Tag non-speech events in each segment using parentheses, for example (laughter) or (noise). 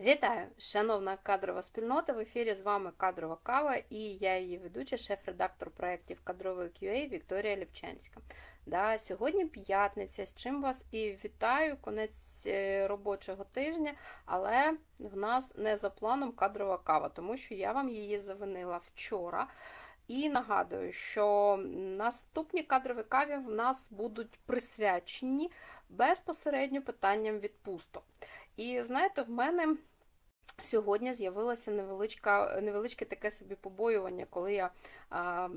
Вітаю, шановна кадрова спільнота. В ефірі з вами кадрова кава і я її ведуча, шеф-редактор проєктів кадрової QA Вікторія Ліпчанська. Да, сьогодні п'ятниця, з чим вас і вітаю, конець е, робочого тижня, але в нас не за планом кадрова кава, тому що я вам її завинила вчора. І нагадую, що наступні кадрові каві в нас будуть присвячені безпосередньо питанням відпусток. І знаєте, в мене сьогодні з'явилося невеличка, невеличке таке собі побоювання, коли я а,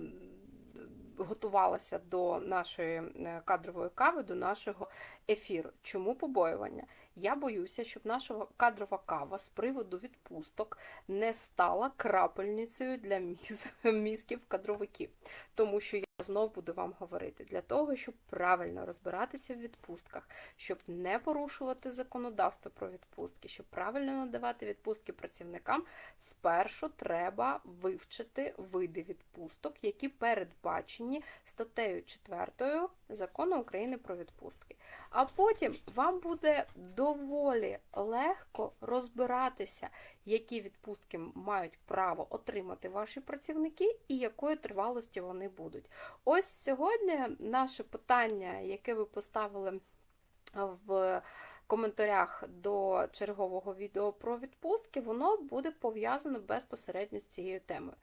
готувалася до нашої е, кадрової кави, до нашого ефіру. Чому побоювання? Я боюся, щоб наша кадрова кава з приводу відпусток не стала крапельницею для міз, (laughs) мізків кадровиків. Тому що я знов буду вам говорити. Для того, щоб правильно розбиратися в відпустках, щоб не порушувати законодавство про відпустки, щоб правильно надавати відпустки працівникам, спершу треба вивчити види відпусток, які передбачені статтею 4 закону України про відпустки. А потім вам буде доволі легко розбиратися, які відпустки мають право отримати ваші працівники і якої тривалості вони будуть. Ось сьогодні наше питання, яке ви поставили в коментарях до чергового відео про відпустки, воно буде пов'язано безпосередньо з цією темою.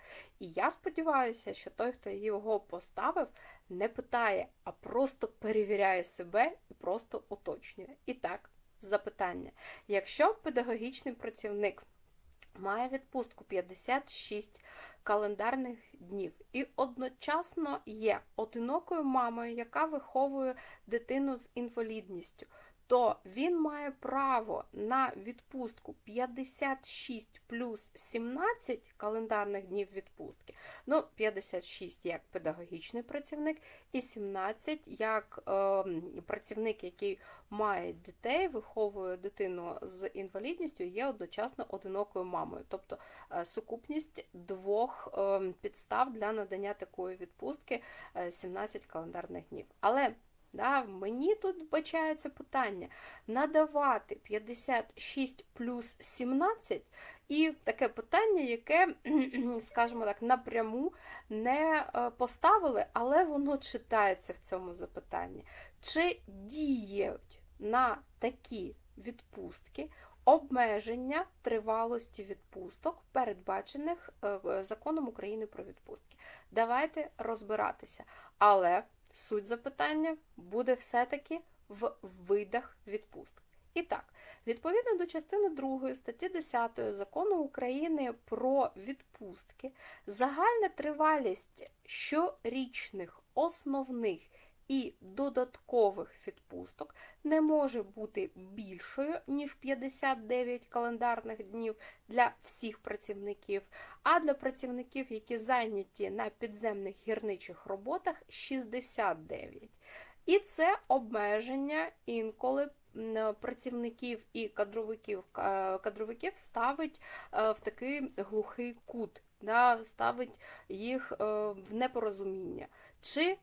І я сподіваюся, що той, хто його поставив, не питає, а просто перевіряє себе і просто уточнює. І так, запитання: якщо педагогічний працівник має відпустку 56 календарних днів і одночасно є одинокою мамою, яка виховує дитину з інвалідністю, то він має право на відпустку 56 плюс 17 календарних днів відпустки. Ну, 56 як педагогічний працівник, і 17 як е, працівник, який має дітей, виховує дитину з інвалідністю, є одночасно одинокою мамою. Тобто е, сукупність двох е, підстав для надання такої відпустки 17 календарних днів. Але Да, Мені тут вбачається питання надавати 56 плюс 17, і таке питання, яке, скажімо так, напряму не поставили, але воно читається в цьому запитанні. Чи діють на такі відпустки обмеження тривалості відпусток, передбачених законом України про відпустки? Давайте розбиратися. Але Суть запитання буде все-таки в видах відпустки. І так, відповідно до частини 2 статті 10 закону України про відпустки, загальна тривалість щорічних основних і додаткових відпусток не може бути більшою, ніж 59 календарних днів для всіх працівників, а для працівників, які зайняті на підземних гірничих роботах 69. І це обмеження інколи працівників і кадровиків кадровиків ставить е, в такий глухий кут, ставить їх е, в непорозуміння. Чи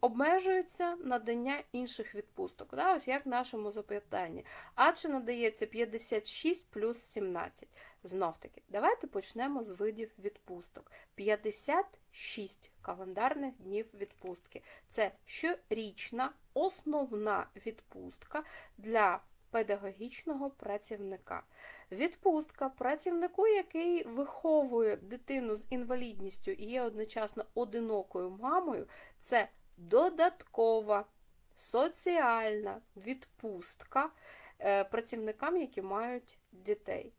обмежується надання інших відпусток. Да? Ось як в нашому запитанні. А чи надається 56 плюс 17? Знов таки, давайте почнемо з видів відпусток. 56 календарних днів відпустки. Це щорічна основна відпустка для педагогічного працівника. Відпустка працівнику, який виховує дитину з інвалідністю і є одночасно одинокою мамою, це додаткова соціальна відпустка е, працівникам, які мають дітей.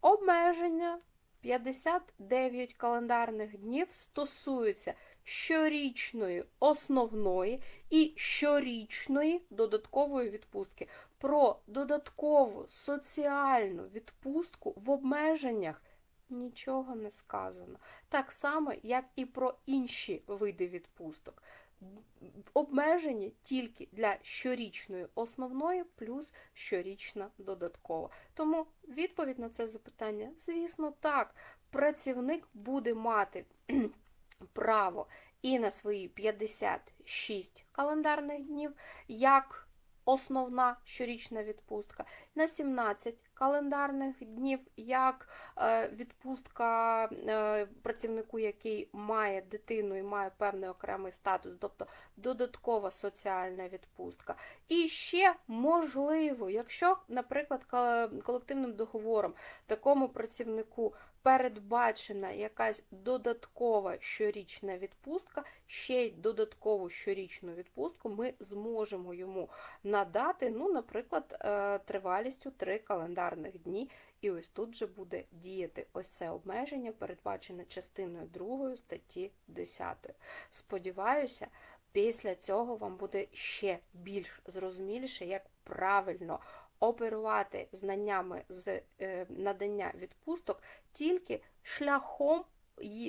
Обмеження 59 календарних днів стосуються щорічної основної і щорічної додаткової відпустки. Про додаткову соціальну відпустку в обмеженнях нічого не сказано. Так само, як і про інші види відпусток. Обмежені тільки для щорічної основної плюс щорічна додаткова. Тому відповідь на це запитання, звісно, так. Працівник буде мати (clears throat) право і на свої 56 календарних днів, як основна щорічна відпустка, на 17 календарних днів, як е, відпустка е, працівнику, який має дитину і має певний окремий статус, тобто додаткова соціальна відпустка. І ще можливо, якщо, наприклад, колективним договором такому працівнику передбачена якась додаткова щорічна відпустка, ще й додаткову щорічну відпустку ми зможемо йому надати, ну, наприклад, е, тривалістю 3 календарних дні. І ось тут же буде діяти ось це обмеження, передбачене частиною 2 статті 10. Сподіваюся, після цього вам буде ще більш зрозуміліше, як правильно оперувати знаннями з е, надання відпусток тільки шляхом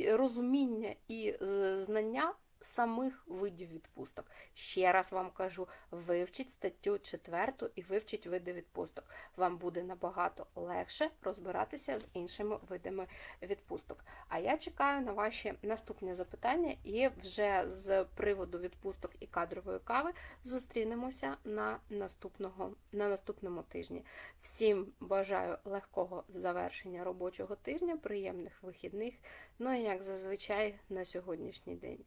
розуміння і знання самих видів відпусток. Ще раз вам кажу, вивчіть статтю 4 і вивчіть види відпусток. Вам буде набагато легше розбиратися з іншими видами відпусток. А я чекаю на ваші наступні запитання і вже з приводу відпусток і кадрової кави зустрінемося на наступного на наступному тижні. Всім бажаю легкого завершення робочого тижня, приємних вихідних. Ну і як зазвичай на сьогоднішній день.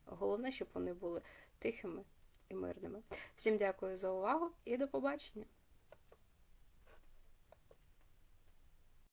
Головне, щоб вони були тихими і мирними. Всім дякую за увагу і до побачення!